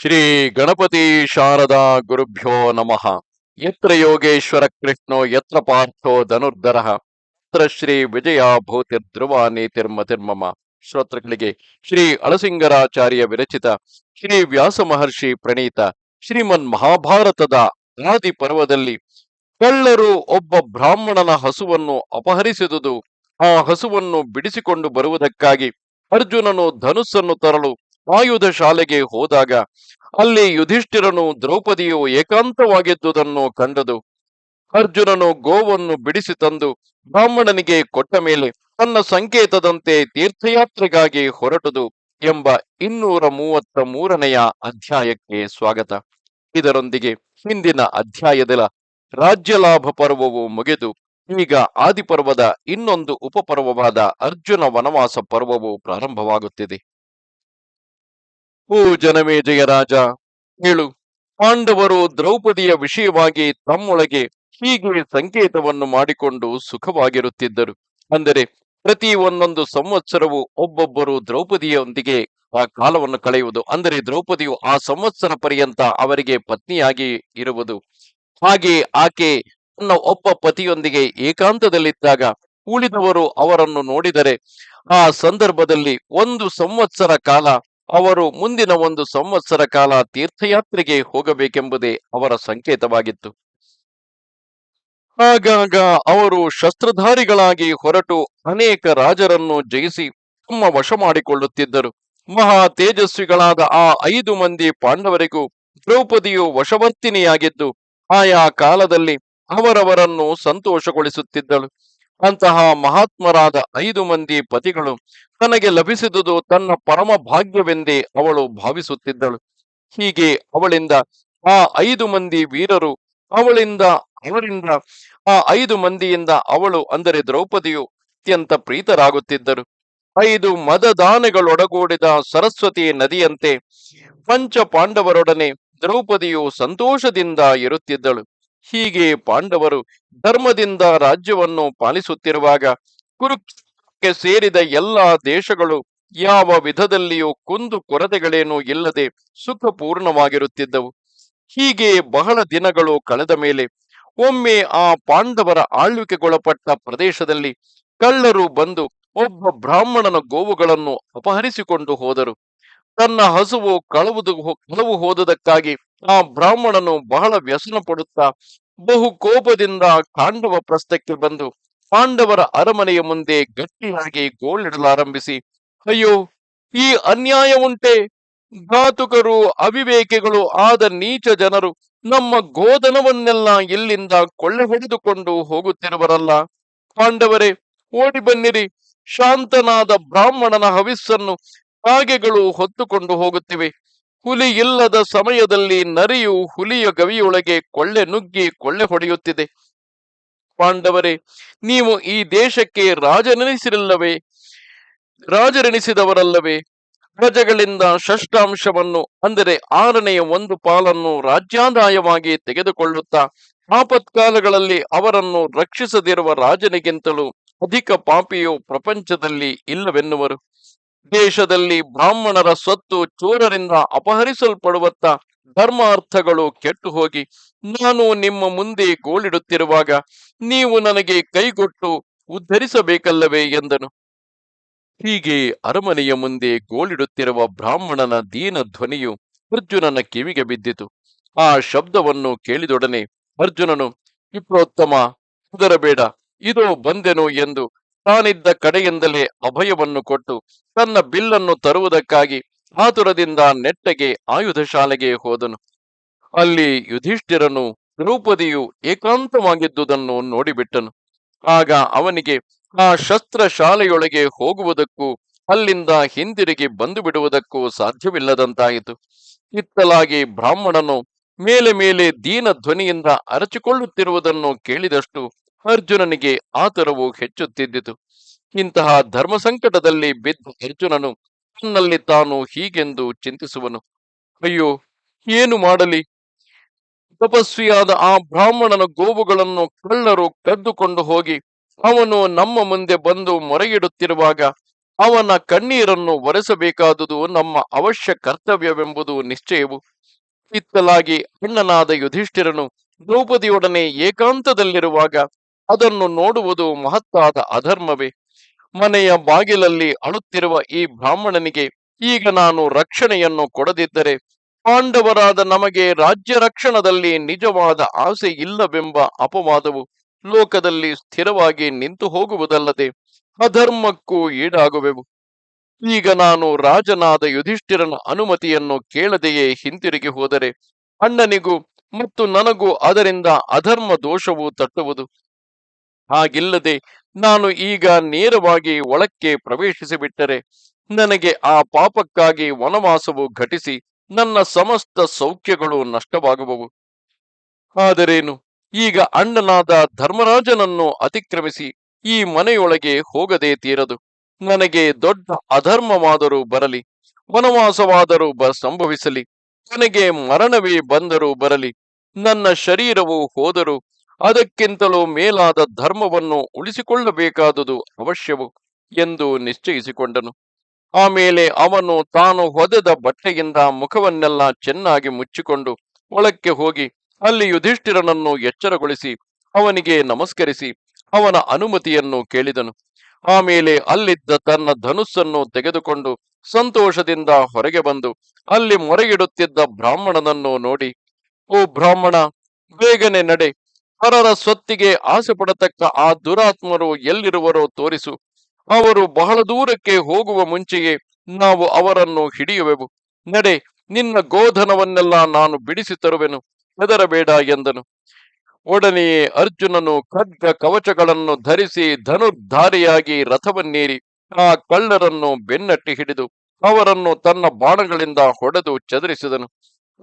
ಶ್ರೀ ಗಣಪತಿ ಶಾರದಾ ಗುರುಭ್ಯೋ ನಮಃ. ಯತ್ರ ಯೋಗೇಶ್ವರ ಕೃಷ್ಣೋ ಯತ್ರ ಪಾರ್ಥೋ ಧನುರ್ಧರ. ಯತ್ರ ಶ್ರೀ ವಿಜಯ ಭೂತಿರ್ಧ್ರುವ ನೀತಿರ್ಮತಿರ್ಮಮ ಶ್ರೋತೃಗಳಿಗೆ ಶ್ರೀ ಅಳಸಿಂಗರಾಚಾರ್ಯ ವಿರಚಿತ ಶ್ರೀ ವ್ಯಾಸ ಮಹರ್ಷಿ ಪ್ರಣೀತ ಶ್ರೀಮನ್ ಮಹಾಭಾರತದ ಆದಿ ಪರ್ವದಲ್ಲಿ ಕಳ್ಳರು ಒಬ್ಬ ಬ್ರಾಹ್ಮಣನ ಹಸುವನ್ನು ಅಪಹರಿಸಿದುದು. ಆ ಹಸುವನ್ನು ಬಿಡಿಸಿಕೊಂಡು ಬರುವುದಕ್ಕಾಗಿ ಅರ್ಜುನನು ಧನುಸ್ಸನ್ನು ತರಲು ಆಯುಧ ಶಾಲೆಗೆ ಹೋದಾಗ ಅಲ್ಲಿ ಯುಧಿಷ್ಠಿರನು ದ್ರೌಪದಿಯು ಏಕಾಂತವಾಗಿದ್ದುದನ್ನು ಕಂಡದು. ಅರ್ಜುನನು ಗೋವನ್ನು ಬಿಡಿಸಿ ತಂದು ಬ್ರಾಹ್ಮಣನಿಗೆ ಕೊಟ್ಟ ಮೇಲೆ ತನ್ನ ಸಂಕೇತದಂತೆ ತೀರ್ಥಯಾತ್ರೆಗಾಗಿ ಹೊರಟುದು ಎಂಬ ಇನ್ನೂರ ಮೂವತ್ತ ಮೂರನೆಯ ಅಧ್ಯಾಯಕ್ಕೆ ಸ್ವಾಗತ. ಇದರೊಂದಿಗೆ ಹಿಂದಿನ ಅಧ್ಯಾಯದ ರಾಜ್ಯಲಾಭ ಪರ್ವವು ಮುಗಿದು ಈಗ ಆದಿಪರ್ವದ ಇನ್ನೊಂದು ಉಪಪರ್ವವಾದ ಅರ್ಜುನ ವನವಾಸ ಪರ್ವವು ಪ್ರಾರಂಭವಾಗುತ್ತಿದೆ. ಓ ಜನಮೇಜಯ ಜಯರಾಜ ಹೇಳು. ಪಾಂಡವರು ದ್ರೌಪದಿಯ ವಿಷಯವಾಗಿ ತಮ್ಮೊಳಗೆ ಹೀಗೆ ಸಂಕೇತವನ್ನು ಮಾಡಿಕೊಂಡು ಸುಖವಾಗಿರುತ್ತಿದ್ದರು. ಅಂದರೆ ಪ್ರತಿ ಒಂದೊಂದು ಸಂವತ್ಸರವು ಒಬ್ಬೊಬ್ಬರು ದ್ರೌಪದಿಯೊಂದಿಗೆ ಆ ಕಾಲವನ್ನು ಕಳೆಯುವುದು. ಅಂದರೆ ದ್ರೌಪದಿಯು ಆ ಸಂವತ್ಸರ ಪರ್ಯಂತ ಅವರಿಗೆ ಪತ್ನಿಯಾಗಿ ಇರುವುದು. ಹಾಗೆ ಆಕೆ ತನ್ನ ಒಬ್ಬ ಪತಿಯೊಂದಿಗೆ ಏಕಾಂತದಲ್ಲಿದ್ದಾಗ ಉಳಿದವರು ಅವರನ್ನು ನೋಡಿದರೆ ಆ ಸಂದರ್ಭದಲ್ಲಿ ಒಂದು ಸಂವತ್ಸರ ಕಾಲ ಅವರು ಮುಂದಿನ ಒಂದು ಸಂವತ್ಸರ ಕಾಲ ತೀರ್ಥಯಾತ್ರೆಗೆ ಹೋಗಬೇಕೆಂಬುದೇ ಅವರ ಸಂಕೇತವಾಗಿತ್ತು. ಆಗಾಗ ಅವರು ಶಸ್ತ್ರಧಾರಿಗಳಾಗಿ ಹೊರಟು ಅನೇಕ ರಾಜರನ್ನು ಜಯಿಸಿ ತಮ್ಮ ವಶ ಮಾಡಿಕೊಳ್ಳುತ್ತಿದ್ದರು. ಮಹಾ ತೇಜಸ್ವಿಗಳಾದ ಆ ಐದು ಮಂದಿ ಪಾಂಡವರಿಗೂ ದ್ರೌಪದಿಯು ವಶವರ್ತಿನಿಯಾಗಿದ್ದು, ಆಯಾ ಕಾಲದಲ್ಲಿ ಅವರವರನ್ನು ಸಂತೋಷಗೊಳಿಸುತ್ತಿದ್ದಳು. ಅಂತಹ ಮಹಾತ್ಮರಾದ ಐದು ಮಂದಿ ಪತಿಗಳು ತನಗೆ ಲಭಿಸಿದುದು ತನ್ನ ಪರಮ ಭಾಗ್ಯವೆಂದೇ ಅವಳು ಭಾವಿಸುತ್ತಿದ್ದಳು. ಹೀಗೆ ಅವಳಿಂದ ಆ ಐದು ಮಂದಿ ವೀರರು ಅವಳಿಂದ ಅವರಿಂದ ಆ ಐದು ಮಂದಿಯಿಂದ ಅವಳು ಅಂದರೆ ದ್ರೌಪದಿಯು ಅತ್ಯಂತ ಪ್ರೀತರಾಗುತ್ತಿದ್ದರು. ಐದು ಮದದಾನಗಳೊಡಗೂಡಿದ ಸರಸ್ವತಿ ನದಿಯಂತೆ ಪಂಚ ಪಾಂಡವರೊಡನೆ ದ್ರೌಪದಿಯು ಸಂತೋಷದಿಂದ ಇರುತ್ತಿದ್ದಳು. ಹೀಗೆ ಪಾಂಡವರು ಧರ್ಮದಿಂದ ರಾಜ್ಯವನ್ನು ಪಾಲಿಸುತ್ತಿರುವಾಗ ಕುರುಕ್ಷೇತ್ರಕ್ಕೆ ಸೇರಿದ ಎಲ್ಲಾ ದೇಶಗಳು ಯಾವ ವಿಧದಲ್ಲಿಯೂ ಕುಂದು ಕೊರತೆಗಳೇನೂ ಇಲ್ಲದೆ ಸುಖಪೂರ್ಣವಾಗಿರುತ್ತಿದ್ದವು. ಹೀಗೆ ಬಹಳ ದಿನಗಳು ಕಳೆದ ಮೇಲೆ ಒಮ್ಮೆ ಆ ಪಾಂಡವರ ಆಳ್ವಿಕೆಗೊಳಪಟ್ಟ ಪ್ರದೇಶದಲ್ಲಿ ಕಳ್ಳರು ಬಂದು ಒಬ್ಬ ಬ್ರಾಹ್ಮಣನ ಗೋವುಗಳನ್ನು ಅಪಹರಿಸಿಕೊಂಡು ಹೋದರು. ತನ್ನ ಹಸುವು ಕಳವು ಕಳವು ಹೋದುದಕ್ಕಾಗಿ ಆ ಬ್ರಾಹ್ಮಣನು ಬಹಳ ವ್ಯಸನ ಪಡುತ್ತಾ ಬಹು ಕೋಪದಿಂದ ಕಾಂಡವ ಪ್ರಸ್ಥಕ್ಕೆ ಬಂದು ಪಾಂಡವರ ಅರಮನೆಯ ಮುಂದೆ ಗಟ್ಟಿಯಾಗಿ ಗೋಳಿಡಲಾರಂಭಿಸಿ, ಅಯ್ಯೋ, ಈ ಅನ್ಯಾಯ ಉಂಟೆ. ಘಾತುಕರು, ಅವಿವೇಕಿಗಳು ಆದ ನೀಚ ಜನರು ನಮ್ಮ ಗೋಧನವನ್ನೆಲ್ಲ ಇಲ್ಲಿಂದ ಕೊಳ್ಳೆ ಹಿಡಿದುಕೊಂಡು ಹೋಗುತ್ತಿರುವರಲ್ಲ. ಪಾಂಡವರೇ, ಓಡಿ ಬನ್ನಿರಿ. ಶಾಂತನಾದ ಬ್ರಾಹ್ಮಣನ ಹವಿಸ್ಸನ್ನು ಕಾಗೆಗಳು ಹೊತ್ತುಕೊಂಡು ಹೋಗುತ್ತಿವೆ. ಹುಲಿ ಇಲ್ಲದ ಸಮಯದಲ್ಲಿ ನರಿಯು ಹುಲಿಯ ಗವಿಯೊಳಗೆ ಕೊಳ್ಳೆ ನುಗ್ಗಿ ಕೊಳ್ಳೆ ಹೊಡೆಯುತ್ತಿದೆ. ಪಾಂಡವರೇ, ನೀವು ಈ ದೇಶಕ್ಕೆ ರಾಜನೆನಿಸಿರಲ್ಲವೇ? ರಾಜರೆನಿಸಿದವರಲ್ಲವೇ? ಪ್ರಜೆಗಳಿಂದ ಷಷ್ಟಾಂಶವನ್ನು ಅಂದರೆ ಆರನೆಯ ಒಂದು ಪಾಲನ್ನು ರಾಜ್ಯಾದಾಯವಾಗಿ ತೆಗೆದುಕೊಳ್ಳುತ್ತಾ, ಆಪತ್ಕಾಲಗಳಲ್ಲಿ ಅವರನ್ನು ರಕ್ಷಿಸದಿರುವ ರಾಜನಿಗಿಂತಲೂ ಅಧಿಕ ಪಾಪಿಯು ಪ್ರಪಂಚದಲ್ಲಿ ಇಲ್ಲವೆನ್ನುವರು. ದೇಶದಲ್ಲಿ ಬ್ರಾಹ್ಮಣರ ಸ್ವತ್ತು ಚೋರರಿಂದ ಅಪಹರಿಸಲ್ಪಡುವತ್ತ ಧರ್ಮಾರ್ಥಗಳು ಕೆಟ್ಟು ಹೋಗಿ ನಾನು ನಿಮ್ಮ ಮುಂದೆ ಗೋಳಿಡುತ್ತಿರುವಾಗ ನೀವು ನನಗೆ ಕೈಗೊಟ್ಟು ಉದ್ಧರಿಸಬೇಕಲ್ಲವೇ? ಎಂದನು. ಹೀಗೆ ಅರಮನೆಯ ಮುಂದೆ ಗೋಳಿಡುತ್ತಿರುವ ಬ್ರಾಹ್ಮಣನ ದೀನ ಧ್ವನಿಯು ಅರ್ಜುನನ ಕಿವಿಗೆ ಬಿದ್ದಿತು. ಆ ಶಬ್ದವನ್ನು ಕೇಳಿದೊಡನೆ ಅರ್ಜುನನು, ವಿಪ್ರೋತ್ತಮ ಹೆದರಬೇಡ ಇದೋ ಬಂದೆನು ಎಂದು ತಾನಿದ್ದ ಕಡೆಯಿಂದಲೇ ಅಭಯವನ್ನು ಕೊಟ್ಟು ತನ್ನ ಬಿಲ್ಲನ್ನು ತರುವುದಕ್ಕಾಗಿ ಆತುರದಿಂದ ನೆಟ್ಟಗೆ ಆಯುಧ ಶಾಲೆಗೆ ಹೋದನು. ಅಲ್ಲಿ ಯುಧಿಷ್ಠಿರನು ದ್ರೌಪದಿಯು ಏಕಾಂತವಾಗಿದ್ದುದನ್ನು ನೋಡಿಬಿಟ್ಟನು. ಆಗ ಅವನಿಗೆ ಆ ಶಸ್ತ್ರ ಶಾಲೆಯೊಳಗೆ ಹೋಗುವುದಕ್ಕೂ ಅಲ್ಲಿಂದ ಹಿಂದಿರುಗಿ ಬಂದು ಬಿಡುವುದಕ್ಕೂ ಸಾಧ್ಯವಿಲ್ಲದಂತಾಯಿತು. ಇತ್ತಲಾಗಿ ಬ್ರಾಹ್ಮಣನು ಮೇಲೆ ಮೇಲೆ ದೀನ ಧ್ವನಿಯಿಂದ ಅರಚಿಕೊಳ್ಳುತ್ತಿರುವುದನ್ನು ಕೇಳಿದಷ್ಟು ಅರ್ಜುನನಿಗೆ ಆತರವು ಹೆಚ್ಚುತ್ತಿದ್ದಿತು. ಇಂತಹ ಧರ್ಮ ಸಂಕಟದಲ್ಲಿ ಬಿದ್ದ ಅರ್ಜುನನು ತನ್ನಲ್ಲಿ ತಾನು ಹೀಗೆಂದು ಚಿಂತಿಸುವನು. ಅಯ್ಯೋ, ಏನು ಮಾಡಲಿ? ತಪಸ್ವಿಯಾದ ಆ ಬ್ರಾಹ್ಮಣನ ಗೋವುಗಳನ್ನು ಕಳ್ಳರು ಕದ್ದುಕೊಂಡು ಹೋಗಿ ಅವನು ನಮ್ಮ ಮುಂದೆ ಬಂದು ಮೊರೆಗಿಡುತ್ತಿರುವಾಗ ಅವನ ಕಣ್ಣೀರನ್ನು ಒರೆಸಬೇಕಾದುದು ನಮ್ಮ ಅವಶ್ಯ ಕರ್ತವ್ಯವೆಂಬುದು ನಿಶ್ಚಯವು. ಇತ್ತಲಾಗಿ ಅಣ್ಣನಾದ ಯುಧಿಷ್ಠಿರನು ದ್ರೌಪದಿಯೊಡನೆ ಏಕಾಂತದಲ್ಲಿರುವಾಗ ಅದನ್ನು ನೋಡುವುದು ಮಹತ್ತಾದ ಅಧರ್ಮವೇ. ಮನೆಯ ಬಾಗಿಲಲ್ಲಿ ಅಳುತ್ತಿರುವ ಈ ಬ್ರಾಹ್ಮಣನಿಗೆ ಈಗ ನಾನು ರಕ್ಷಣೆಯನ್ನು ಕೊಡದಿದ್ದರೆ ಪಾಂಡವರಾದ ನಮಗೆ ರಾಜ್ಯ ರಕ್ಷಣದಲ್ಲಿ ನಿಜವಾದ ಆಸೆ ಇಲ್ಲವೆಂಬ ಅಪವಾದವು ಲೋಕದಲ್ಲಿ ಸ್ಥಿರವಾಗಿ ನಿಂತು ಹೋಗುವುದಲ್ಲದೆ ಅಧರ್ಮಕ್ಕೂ ಈಡಾಗುವೆವು. ಈಗ ನಾನು ರಾಜನಾದ ಯುಧಿಷ್ಠಿರನ ಅನುಮತಿಯನ್ನು ಕೇಳದೆಯೇ ಹಿಂತಿರುಗಿ ಹೋದರೆ ಅಣ್ಣನಿಗೂ ಮತ್ತು ನನಗೂ ಅದರಿಂದ ಅಧರ್ಮ ದೋಷವು ತಟ್ಟುವುದು. ಹಾಗಿಲ್ಲದೆ ನಾನು ಈಗ ನೇರವಾಗಿ ಒಳಕ್ಕೆ ಪ್ರವೇಶಿಸಿಬಿಟ್ಟರೆ ನನಗೆ ಆ ಪಾಪಕ್ಕಾಗಿ ವನವಾಸವು ಘಟಿಸಿ ನನ್ನ ಸಮಸ್ತ ಸೌಖ್ಯಗಳು ನಷ್ಟವಾಗುವವು. ಆದರೇನು? ಈಗ ಅಣ್ಣನಾದ ಧರ್ಮರಾಜನನ್ನು ಅತಿಕ್ರಮಿಸಿ ಈ ಮನೆಯೊಳಗೆ ಹೋಗದೇ ತೀರದು. ನನಗೆ ದೊಡ್ಡ ಅಧರ್ಮವಾದರೂ ಬರಲಿ, ವನವಾಸವಾದರೂ ಬ ಸಂಭವಿಸಲಿ, ನನಗೆ ಮರಣವೇ ಬಂದರೂ ಬರಲಿ, ನನ್ನ ಶರೀರವು ಹೋದರೂ ಅದಕ್ಕಿಂತಲೂ ಮೇಲಾದ ಧರ್ಮವನ್ನು ಉಳಿಸಿಕೊಳ್ಳಬೇಕಾದುದು ಅವಶ್ಯವು ಎಂದು ನಿಶ್ಚಯಿಸಿಕೊಂಡನು. ಆಮೇಲೆ ಅವನು ತಾನು ಹೊದೆದ ಬಟ್ಟೆಯಿಂದ ಮುಖವನ್ನೆಲ್ಲ ಚೆನ್ನಾಗಿ ಮುಚ್ಚಿಕೊಂಡು ಒಳಕ್ಕೆ ಹೋಗಿ ಅಲ್ಲಿ ಯುಧಿಷ್ಠಿರನನ್ನು ಎಚ್ಚರಗೊಳಿಸಿ ಅವನಿಗೆ ನಮಸ್ಕರಿಸಿ ಅವನ ಅನುಮತಿಯನ್ನು ಕೇಳಿದನು. ಆಮೇಲೆ ಅಲ್ಲಿದ್ದ ತನ್ನ ಧನುಸ್ಸನ್ನು ತೆಗೆದುಕೊಂಡು ಸಂತೋಷದಿಂದ ಹೊರಗೆ ಬಂದು ಅಲ್ಲಿ ಮೊರೆಗಿಡುತ್ತಿದ್ದ ಬ್ರಾಹ್ಮಣನನ್ನು ನೋಡಿ, ಓ ಬ್ರಾಹ್ಮಣ, ಬೇಗನೆ ನಡೆ ಪರರ ಸ್ವತ್ತಿಗೆ ಆಸೆ ಪಡತಕ್ಕ ಆ ದುರಾತ್ಮರು ಎಲ್ಲಿರುವರೋ ತೋರಿಸು. ಅವರು ಬಹಳ ದೂರಕ್ಕೆ ಹೋಗುವ ಮುಂಚೆಯೇ ನಾವು ಅವರನ್ನು ಹಿಡಿಯುವೆವು. ನಡೆ, ನಿನ್ನ ಗೋಧನವನ್ನೆಲ್ಲ ನಾನು ಬಿಡಿಸಿ ತರುವೆನು. ಹೆದರಬೇಡ ಎಂದನು. ಒಡನೆಯೇ ಅರ್ಜುನನು ಖಡ್ಗ ಕವಚಗಳನ್ನು ಧರಿಸಿ ಧನುರ್ಧಾರಿಯಾಗಿ ರಥವನ್ನೇರಿ ಆ ಕಳ್ಳರನ್ನು ಬೆನ್ನಟ್ಟಿ ಹಿಡಿದು ಅವರನ್ನು ತನ್ನ ಬಾಣಗಳಿಂದ ಹೊಡೆದು ಚದರಿಸಿದನು.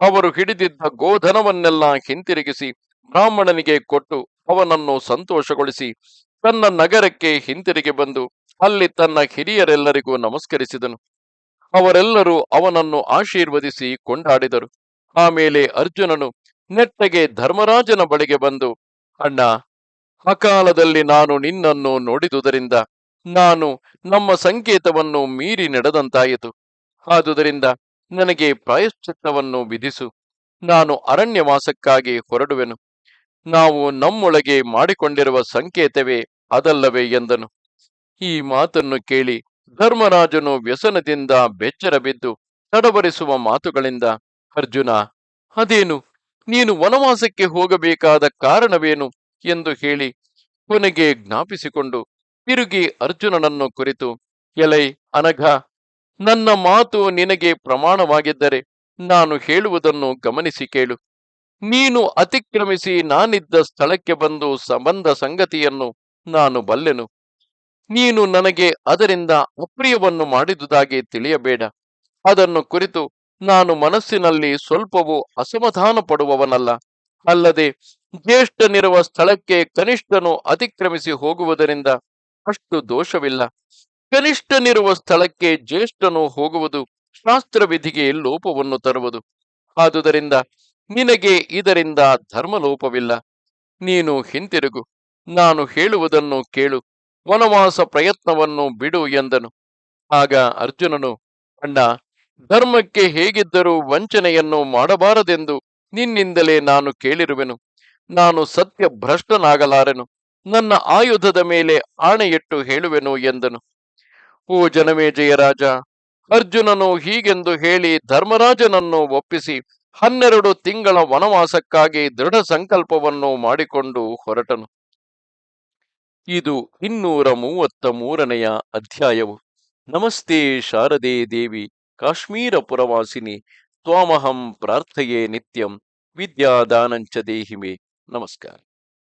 ಅವರು ಹಿಡಿದಿದ್ದ ಗೋಧನವನ್ನೆಲ್ಲ ಹಿಂತಿರುಗಿಸಿ ಬ್ರಾಹ್ಮಣನಿಗೆ ಕೊಟ್ಟು ಅವನನ್ನು ಸಂತೋಷಗೊಳಿಸಿ ತನ್ನ ನಗರಕ್ಕೆ ಹಿಂತಿರುಗಿ ಬಂದು ಅಲ್ಲಿ ತನ್ನ ಹಿರಿಯರೆಲ್ಲರಿಗೂ ನಮಸ್ಕರಿಸಿದನು. ಅವರೆಲ್ಲರೂ ಅವನನ್ನು ಆಶೀರ್ವದಿಸಿ ಕೊಂಡಾಡಿದರು. ಆಮೇಲೆ ಅರ್ಜುನನು ನೆಟ್ಟಗೆ ಧರ್ಮರಾಜನ ಬಳಿಗೆ ಬಂದು, ಅಣ್ಣ, ಅಕಾಲದಲ್ಲಿ ನಾನು ನಿನ್ನನ್ನು ನೋಡಿದುದರಿಂದ ನಾನು ನಮ್ಮ ಸಂಕೇತವನ್ನು ಮೀರಿ ನಡೆದಂತಾಯಿತು. ಆದುದರಿಂದ ನನಗೆ ಪ್ರಾಯಶ್ಚಿತ್ತವನ್ನು ವಿಧಿಸು. ನಾನು ಅರಣ್ಯವಾಸಕ್ಕಾಗಿ ಹೊರಡುವೆನು. ನಾವು ನಮ್ಮೊಳಗೆ ಮಾಡಿಕೊಂಡಿರುವ ಸಂಕೇತವೇ ಅದಲ್ಲವೇ ಎಂದನು. ಈ ಮಾತನ್ನು ಕೇಳಿ ಧರ್ಮರಾಜನು ವ್ಯಸನದಿಂದ ಬೆಚ್ಚರ ಬಿದ್ದು ತಡಬರಿಸುವ ಮಾತುಗಳಿಂದ, ಅರ್ಜುನ, ಅದೇನು? ನೀನು ವನವಾಸಕ್ಕೆ ಹೋಗಬೇಕಾದ ಕಾರಣವೇನು? ಎಂದು ಹೇಳಿ ಕೊನೆಗೆ ಜ್ಞಾಪಿಸಿಕೊಂಡು ತಿರುಗಿ ಅರ್ಜುನನನ್ನು ಕುರಿತು, ಎಲೈ, ಅನಘ, ನನ್ನ ಮಾತು ನಿನಗೆ ಪ್ರಮಾಣವಾಗಿದ್ದರೆ ನಾನು ಹೇಳುವುದನ್ನು ಗಮನಿಸಿ ಕೇಳು. ನೀನು ಅತಿಕ್ರಮಿಸಿ ನಾನಿದ್ದ ಸ್ಥಳಕ್ಕೆ ಬಂದು ಸಂಬಂಧ ಸಂಗತಿಯನ್ನು ನಾನು ಬಲ್ಲೆನು. ನೀನು ನನಗೆ ಅದರಿಂದ ಅಪ್ರಿಯವನ್ನು ಮಾಡಿದುದಾಗಿ ತಿಳಿಯಬೇಡ. ಅದನ್ನು ಕುರಿತು ನಾನು ಮನಸ್ಸಿನಲ್ಲಿ ಸ್ವಲ್ಪವೂ ಅಸಮಾಧಾನ ಪಡುವವನಲ್ಲ ಅಲ್ಲದೆ ಜ್ಯೇಷ್ಠನಿರುವ ಸ್ಥಳಕ್ಕೆ ಕನಿಷ್ಠನು ಅತಿಕ್ರಮಿಸಿ ಹೋಗುವುದರಿಂದ ಅಷ್ಟು ದೋಷವಿಲ್ಲ. ಕನಿಷ್ಠನಿರುವ ಸ್ಥಳಕ್ಕೆ ಜ್ಯೇಷ್ಠನು ಹೋಗುವುದು ಶಾಸ್ತ್ರವಿಧಿಗೆ ಲೋಪವನ್ನು ತರುವುದು. ಆದುದರಿಂದ ನಿನಗೆ ಇದರಿಂದ ಧರ್ಮಲೋಪವಿಲ್ಲ. ನೀನು ಹಿಂತಿರುಗು. ನಾನು ಹೇಳುವುದನ್ನು ಕೇಳು. ವನವಾಸ ಪ್ರಯತ್ನವನ್ನು ಬಿಡು ಎಂದನು. ಆಗ ಅರ್ಜುನನು, ಅಣ್ಣ, ಧರ್ಮಕ್ಕೆ ಹೇಗಿದ್ದರೂ ವಂಚನೆಯನ್ನು ಮಾಡಬಾರದೆಂದು ನಿನ್ನಿಂದಲೇ ನಾನು ಕೇಳಿರುವೆನು. ನಾನು ಸತ್ಯ ಭ್ರಷ್ಟನಾಗಲಾರೆನು. ನನ್ನ ಆಯುಧದ ಮೇಲೆ ಆಣೆಯಿಟ್ಟು ಹೇಳುವೆನು ಎಂದನು. ಓ ಜನಮೇ ಜಯರಾಜ ಅರ್ಜುನನು ಹೀಗೆಂದು ಹೇಳಿ ಧರ್ಮರಾಜನನ್ನು ಒಪ್ಪಿಸಿ ಹನ್ನೆರಡು ತಿಂಗಳ ವನವಾಸಕ್ಕಾಗಿ ದೃಢ ಸಂಕಲ್ಪವನ್ನು ಮಾಡಿಕೊಂಡು ಹೊರಟನು. ಇದು ಇನ್ನೂರ ಮೂವತ್ತ ಮೂರನೆಯ ಅಧ್ಯಾಯವು. ನಮಸ್ತೆ ಶಾರದೆ ದೇವಿ, ಕಾಶ್ಮೀರ ಪುರವಾಸಿನಿ, ತ್ವಾಮಹಂ ಪ್ರಾರ್ಥಯೇ ನಿತ್ಯಂ, ವಿದ್ಯಾದಾನಂಚ ದೇಹಿಮೆ. ನಮಸ್ಕಾರ.